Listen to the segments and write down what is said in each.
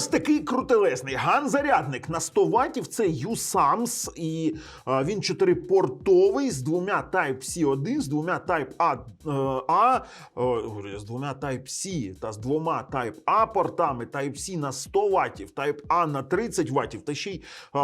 Ось такий крутелесний ган-зарядник на 100 ватів. Це USAMS, і е, він чотирипортовий з двома Type-C 1, з двома Type-A, е, А, е, з двома Type-C та з двома Type-A портами, Type-C на 100 ватів, Type-A на 30 ватів. Та ще й е,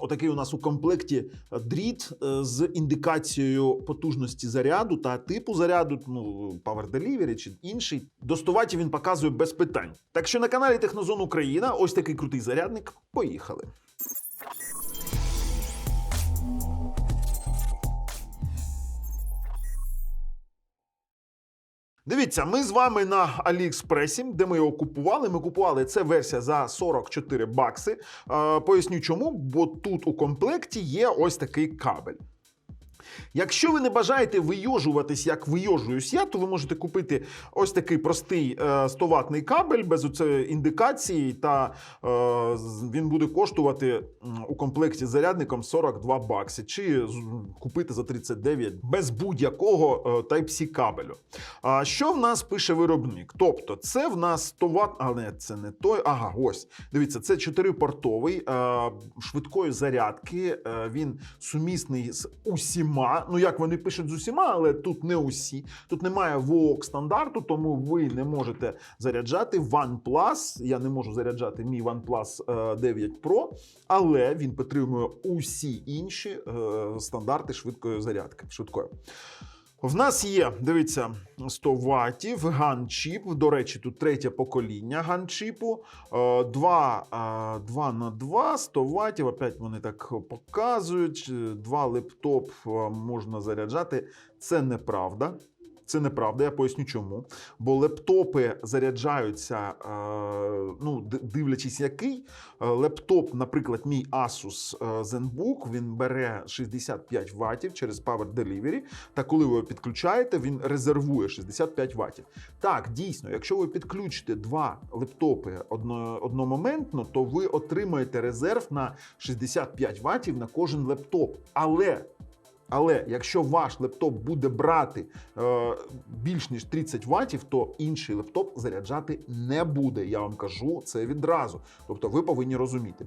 отакий у нас у комплекті дріт е, з індикацією потужності заряду та типу заряду, ну, Power Delivery чи інший. До 100 ватів він показує без питань. Так що на каналі Технозон Україна ось такий крутий зарядник. Поїхали. Дивіться, ми з вами на Аліекспресі, де ми його купували. Ми купували це версія за 44 бакси. Е, поясню чому, бо тут у комплекті є ось такий кабель. Якщо ви не бажаєте вийожуватись, як вийожуюсь я, то ви можете купити ось такий простий 100 ватний кабель без індикації, та е, він буде коштувати у комплекті з зарядником 42 бакси, чи купити за 39 без будь-якого е, Type-C кабелю. А що в нас пише виробник? Тобто, це в нас 100 ватт, а не це не той. Ага, ось. Дивіться, це 4-портовий е, швидкої зарядки. Е, він сумісний з усіма. Ну, як вони пишуть з усіма, але тут не усі. Тут немає VOOC стандарту, тому ви не можете заряджати OnePlus. Я не можу заряджати мій OnePlus е, 9 Pro, але він підтримує усі інші е, стандарти швидкої зарядки. Швидкої. В нас є, дивіться, 100 ватів, ганчіп. До речі, тут третє покоління ганчіпу. 2, 2 на 2, 100 ватів. Опять вони так показують. Два лептоп е, можна заряджати. Це неправда. Це неправда, я поясню чому. Бо лептопи заряджаються, е, ну, дивлячись, який. Е, Лептоп, наприклад, мій Asus е, ZenBook, він бере 65 ватів через Power Delivery, та коли ви його підключаєте, він резервує 65 ватів. Так, дійсно, якщо ви підключите два лептопи одно, одномоментно, то ви отримаєте резерв на 65 ватів на кожен лептоп. Але але якщо ваш лептоп буде брати е, більш ніж 30 ватів, то інший лептоп заряджати не буде. Я вам кажу це відразу. Тобто ви повинні розуміти.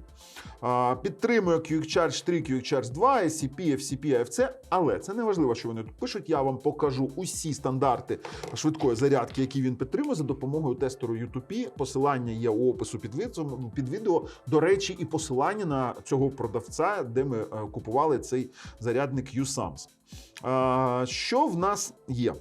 Е, підтримує Quick 3, Quick Charge 2, SCP, FCP, AFC, але це не важливо, що вони тут пишуть. Я вам покажу усі стандарти швидкої зарядки, які він підтримує за допомогою тестеру YouTube. Посилання є у опису під відео, під відео. До речі, і посилання на цього продавця, де ми е, купували цей зарядник USAMS. А, що в нас є?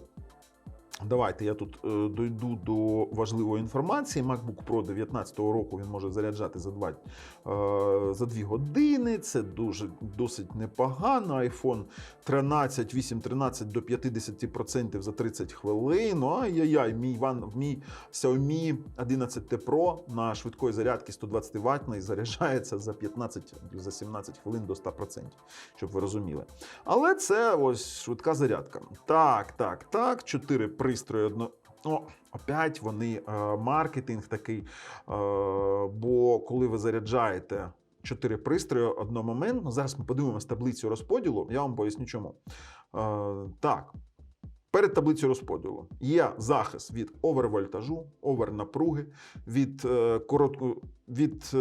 Давайте я тут е, дойду до важливої інформації. MacBook Pro 19 року він може заряджати за 2, е, за 2 години. Це дуже досить непогано. iPhone 13, 8, 13 до 50% за 30 хвилин. Ну, ай-яй-яй, мій, ван, мій Xiaomi 11T Pro на швидкої зарядки 120 ваттної заряджається за 15 за 17 хвилин до 100%, щоб ви розуміли. Але це ось швидка зарядка. Так, так, так. Чотири пристрої одно. О, опять вони е, маркетинг такий. Е, бо коли ви заряджаєте чотири пристрої одномоментно, зараз ми подивимося таблицю розподілу. Я вам поясню чому. Е, так. Перед таблицею розподілу є захист від овервольтажу, овернапруги, від, коротко, від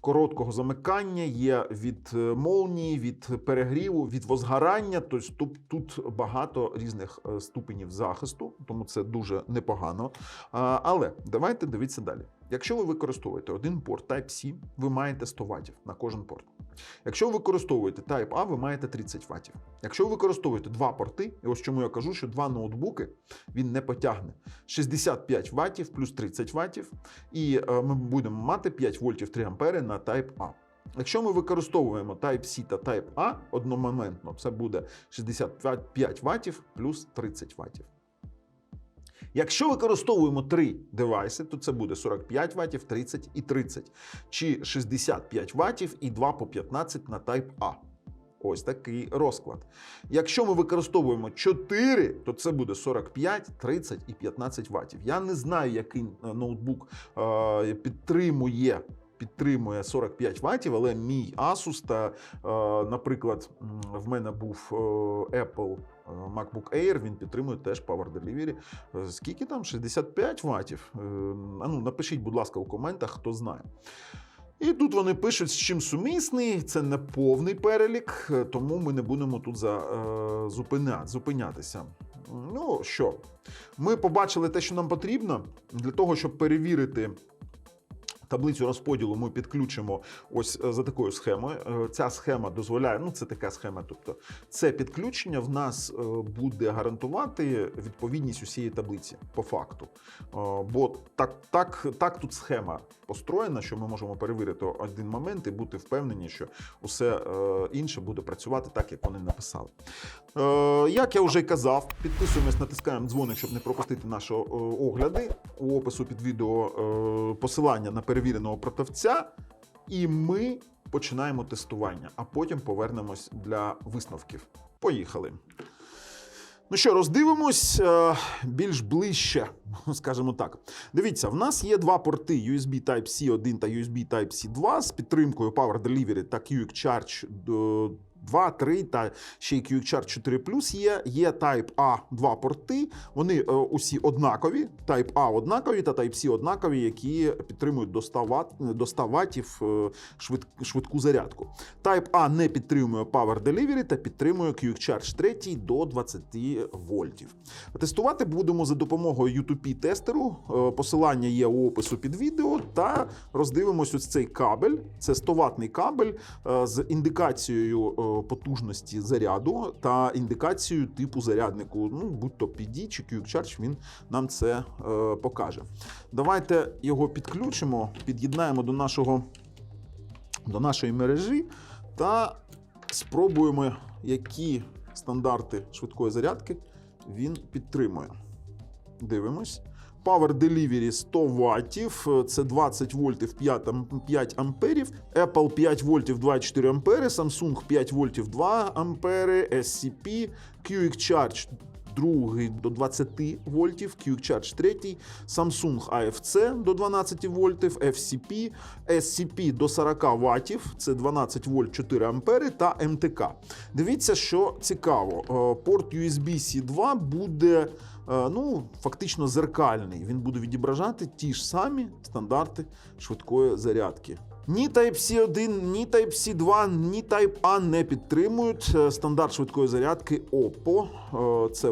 короткого замикання, є від е, молнії, від перегріву, від возгорання. Тобто тут, тут багато різних е, ступенів захисту, тому це дуже непогано. Але давайте дивіться далі. Якщо ви використовуєте один порт Type-C, ви маєте 100 ватів на кожен порт. Якщо ви використовуєте Type-A, ви маєте 30 ватів. Якщо ви використовуєте два порти, і ось чому я кажу, що два ноутбуки він не потягне 65 ватів плюс 30 ватів, і е, ми будемо мати 5 вольтів 3 ампери на Type-A. Якщо ми використовуємо Type-C та Type-A одномоментно, це буде 65 ватів плюс 30 ватів. Якщо використовуємо три девайси, то це буде 45 ватів, 30 і 30, чи 65 ватів і 2 по 15 на Type A. Ось такий розклад. Якщо ми використовуємо 4, то це буде 45, 30 і 15 ватів. Я не знаю, який е, ноутбук е, підтримує підтримує 45 ватів, але мій Asus та, е, наприклад, в мене був е, Apple MacBook Air, він підтримує теж Power Delivery. Е, Скільки там? 65 ватів? Е, ну, напишіть, будь ласка, у коментах, хто знає. І тут вони пишуть, з чим сумісний. Це не повний перелік, е, тому ми не будемо тут за, е, зупиня, зупинятися. Ну що, ми побачили те, що нам потрібно для того, щоб перевірити. Таблицю розподілу ми підключимо ось е, за такою схемою. Е, Ця схема дозволяє, ну це така схема. Тобто, це підключення в нас е, буде гарантувати відповідність усієї таблиці по факту. Бо так, так, так тут схема построєна, що ми можемо перевірити один момент і бути впевнені, що усе е, інше буде працювати так, як вони написали. Е, Як я вже й казав, підписуємось, натискаємо дзвоник, щоб не пропустити наші е, огляди. У опису під відео посилання на перевіреного продавця. І ми починаємо тестування, а потім повернемось для висновків. Поїхали. Ну що, роздивимось е, більш ближче, скажімо так. Дивіться, в нас є два порти USB Type-C 1 та USB Type-C 2 з підтримкою Power Delivery та Quick Charge 2, 3 та ще й Charge 4 є. Є Type A два порти. Вони е, усі однакові. Type A однакові та Type-C однакові, які підтримують до 100 Вт, до 100 ватів е, швид, швидку зарядку. Type A не підтримує Power Delivery та підтримує Charge 3 до 20 вольтів. Тестувати будемо за допомогою U2P тестеру. Е, Посилання є у опису під відео. Та роздивимось ось цей кабель. Це 100 ватний кабель з індикацією потужності заряду та індикацією типу заряднику. Ну, будь-то PD чи Quick він нам це е, покаже. Давайте його підключимо, під'єднаємо до нашого до нашої мережі та спробуємо, які стандарти швидкої зарядки він підтримує. Дивимось. Power Delivery 100 ваттів, це 20 вольтів 5, 5 амперів, Apple 5 вольтів 2,4 ампери, Samsung 5 вольтів 2 ампери, SCP, Quick Charge другий до 20 вольтів, Quick Charge 3, Samsung AFC до 12 вольтів, FCP, SCP до 40 ваттів, це 12 вольт 4 ампери та МТК. Дивіться, що цікаво, е, порт USB-C 2 буде е, ну, фактично зеркальний. Він буде відображати ті ж самі стандарти швидкої зарядки. Ні Type-C 1, ні Type-C 2, ні Type-A не підтримують е, стандарт швидкої зарядки Oppo. Е, Це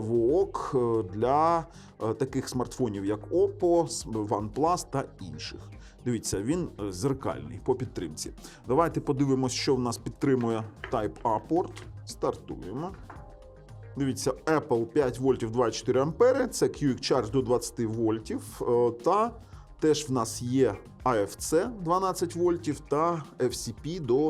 е, для е, таких смартфонів, як Oppo, OnePlus та інших. Дивіться, він е, зеркальний по підтримці. Давайте подивимось, що в нас підтримує Type-A порт. Стартуємо. Дивіться, Apple 5 вольтів 24 ампери, це Quick Charge до 20 вольтів. е, Та теж в нас є AFC 12 вольтів та FCP до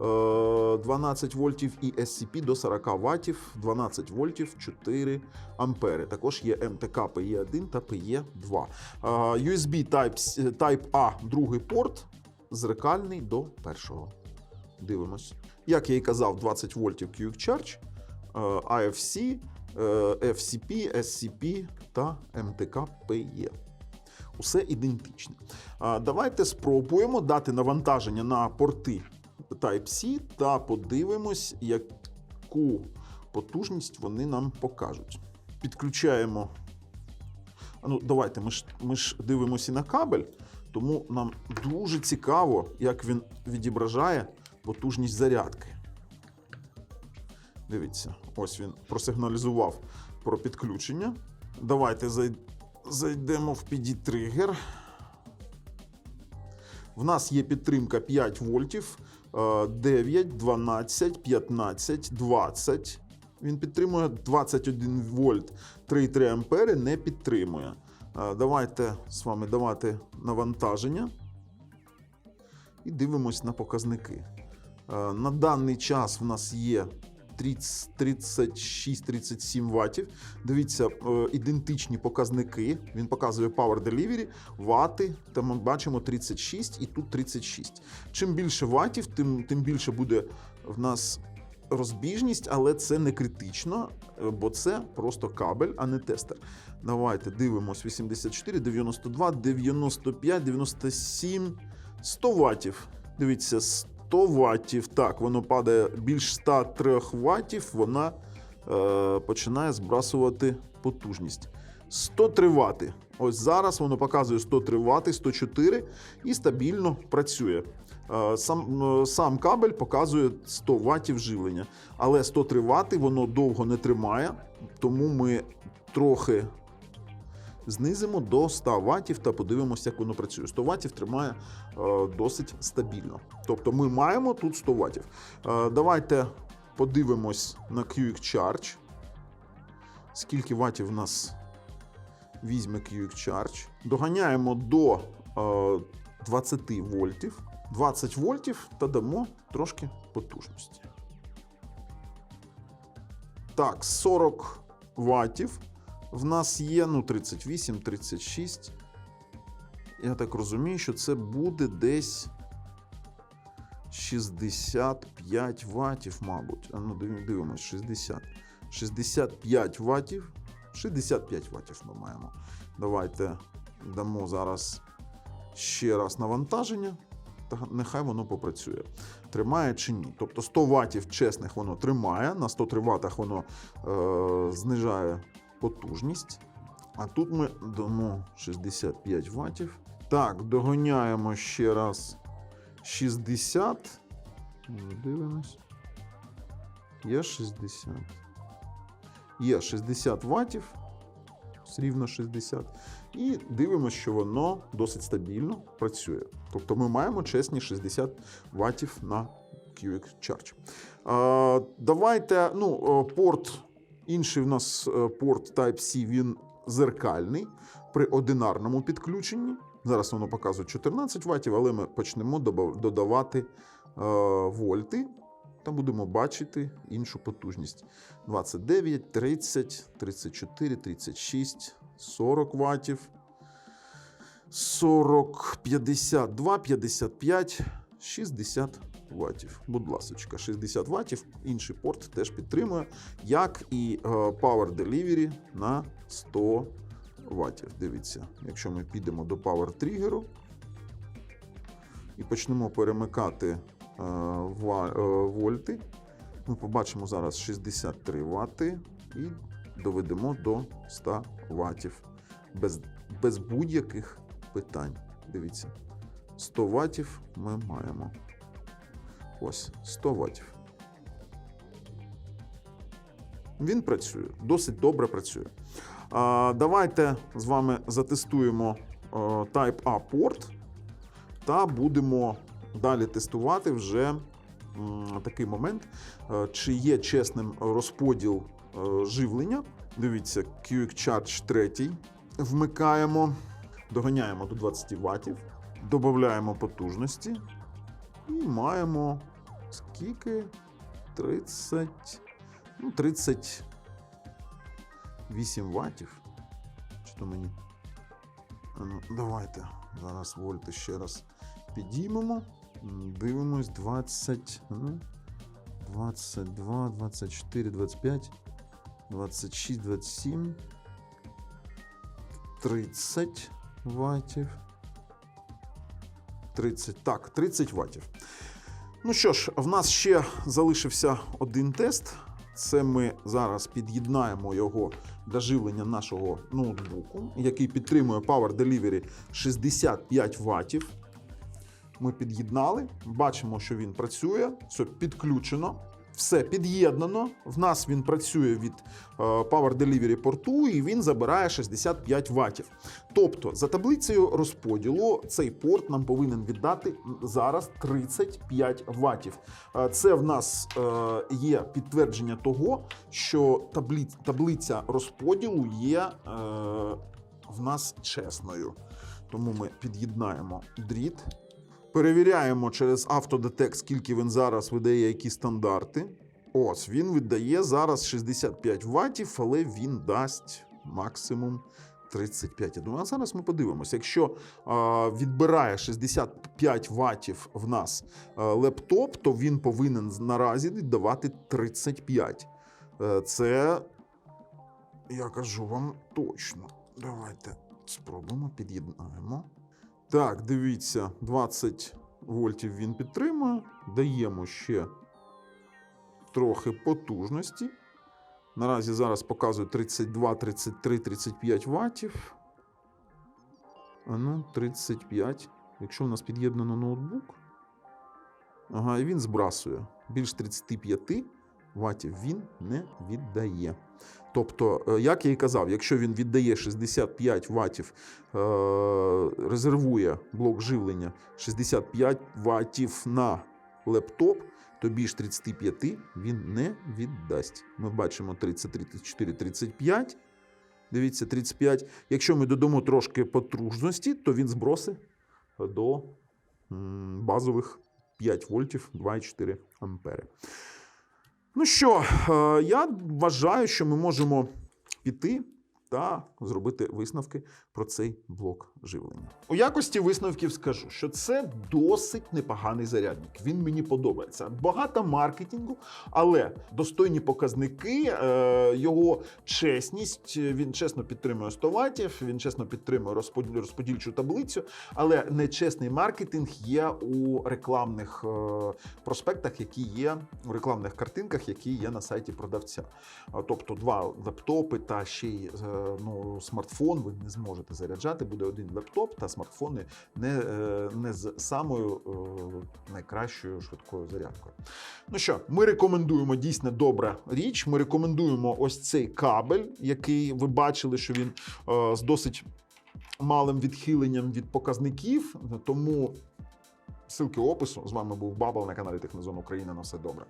е, 12 вольтів і SCP до 40 ваттів 12 вольтів 4 ампери. Також є МТК PE1 та PE2. Е, USB Type, Type A, другий порт, зеркальний до першого. Дивимось. Як я і казав, 20 вольтів Quick Charge, е, AFC, е, FCP, SCP та МТК PE. Усе ідентичне. Давайте спробуємо дати навантаження на порти Type-C та подивимось, яку потужність вони нам покажуть. Підключаємо. Ну, давайте, ми ж, ми ж дивимося на кабель, тому нам дуже цікаво, як він відображає потужність зарядки. Дивіться, ось він просигналізував про підключення. Давайте зай- зайдемо в PD-тригер. В нас є підтримка 5 вольтів, е, 9, 12, 15, 20. Він підтримує 21 вольт, 3,3 ампери не підтримує. Е, Давайте з вами давати навантаження і дивимось на показники. Е, На даний час в нас є 36-37 ваттів. Дивіться, е, ідентичні показники. Він показує Power Delivery, вати. Там ми бачимо 36 і тут 36. Чим більше ватів, тим, тим більше буде в нас розбіжність, але це не критично, е, бо це просто кабель, а не тестер. Давайте дивимось 84, 92, 95, 97. 100 ватів. Дивіться, 100 ватів. Так, воно падає більш 103 ватів, вона е, починає збрасувати потужність. 103 вати. Ось зараз воно показує 103 вати, 104 і стабільно працює. Е, Сам, сам кабель показує 100 ватів живлення, але 103 вати воно довго не тримає, тому ми трохи знизимо до 100 ватів та подивимося, як воно працює. 100 ватів тримає е, досить стабільно. Тобто ми маємо тут 100 ватів. Е, давайте подивимось на QX Charge. Скільки ватів в нас візьме QX Charge. Доганяємо до е, 20 вольтів. 20 вольтів та дамо трошки потужності. Так, 40 ватів. В нас є ну, 38, 36. Я так розумію, що це буде десь 65 ватів, мабуть. А ну, дивимось, 60. 65 ватів. 65 ватів ми маємо. Давайте дамо зараз ще раз навантаження. Та нехай воно попрацює. Тримає чи ні. Тобто 100 ватів чесних воно тримає, на 103 ватах воно е, знижає потужність. А тут ми дамо 65 ватів. Так, догоняємо ще раз 60. Ну, Дивимось. Є 60. Є 60 ватів. Рівно 60. І дивимося, що воно досить стабільно працює. Тобто ми маємо чесні 60 ватів на QX Charge. Давайте, ну, порт, інший в нас е, порт Type-C, він зеркальний при одинарному підключенні. Зараз воно показує 14 ватів, але ми почнемо додавати е, вольти та будемо бачити іншу потужність. 29, 30, 34, 36, 40 ватів. 40, 52, 55, 60 ватів. Будь ласочка, 60 ватів. Інший порт теж підтримує, як і е, Power Delivery на 100 ватів. Дивіться, якщо ми підемо до Power тригеру і почнемо перемикати е, е, вольти, ми побачимо зараз 63 вати і доведемо до 100 ватів без, без будь-яких питань. Дивіться, 100 ватів ми маємо. Ось 100 ватів. Він працює, досить добре працює. Давайте з вами затестуємо е, Type A порт та будемо далі тестувати вже такий момент, е, чи є чесним розподіл е, живлення. Дивіться, QX Charge 3 вмикаємо, доганяємо до 20 ватів, додаємо потужності і маємо скільки? 30, ну, 38 ватів. Чи то мені? Ну, давайте зараз вольти ще раз підіймемо. Дивимось 20, ну, 22, 24, 25, 26, 27, 30 ватів. 30, так, 30 ватів. Ну що ж, в нас ще залишився один тест. Це ми зараз під'єднаємо його до живлення нашого ноутбуку, який підтримує Power Delivery 65 ватів. Ми під'єднали, бачимо, що він працює, все підключено, все під'єднано. В нас він працює від е, Power Delivery порту і він забирає 65 ватів. Тобто, за таблицею розподілу, цей порт нам повинен віддати зараз 35 ватів. Е, Це в нас е, є підтвердження того, що таблиця розподілу є в нас чесною. Тому ми під'єднаємо дріт. Перевіряємо через автодетект, скільки він зараз видає, які стандарти. Ось він видає зараз 65 ватів, але він дасть максимум 35. Я а зараз ми подивимося. Якщо а, відбирає 65 ватів в нас а, лептоп, то він повинен наразі віддавати 35. Е, Це я кажу вам точно. Давайте спробуємо, під'єднаємо. Так, дивіться, 20 вольтів він підтримує. Даємо ще трохи потужності. Наразі зараз показую 32, 33, 35 ваттів. А ну, 35. Якщо у нас під'єднано ноутбук. Ага, і він збрасує. Більш 35 ваттів він не віддає. Тобто, е, як я і казав, якщо він віддає 65 ваттів, е, резервує блок живлення 65 ваттів на лептоп, то більш 35 він не віддасть. Ми бачимо 33, 34, 35. Дивіться, 35. Якщо ми додамо трошки потужності, то він збросить до базових 5 вольтів 2,4 ампери. Ну що, е, я вважаю, що ми можемо піти та зробити висновки про цей блок живлення. У якості висновків скажу, що це досить непоганий зарядник. Він мені подобається. Багато маркетингу, але достойні показники, е, його чесність. Він чесно підтримує 100 ватів, він чесно підтримує розподіл- розподільчу таблицю, але нечесний маркетинг є у рекламних е, проспектах, які є у рекламних картинках, які є на сайті продавця. Тобто два лептопи та ще й е, ну, смартфон ви не зможете заряджати. Буде один лептоп та смартфони не, е, не з самою е, найкращою швидкою зарядкою. Ну що, ми рекомендуємо дійсно добра річ. Ми рекомендуємо ось цей кабель, який ви бачили, що він е, з досить малим відхиленням від показників. Тому ссылки опису. З вами був Бабл на каналі Технозон Україна. На все добре.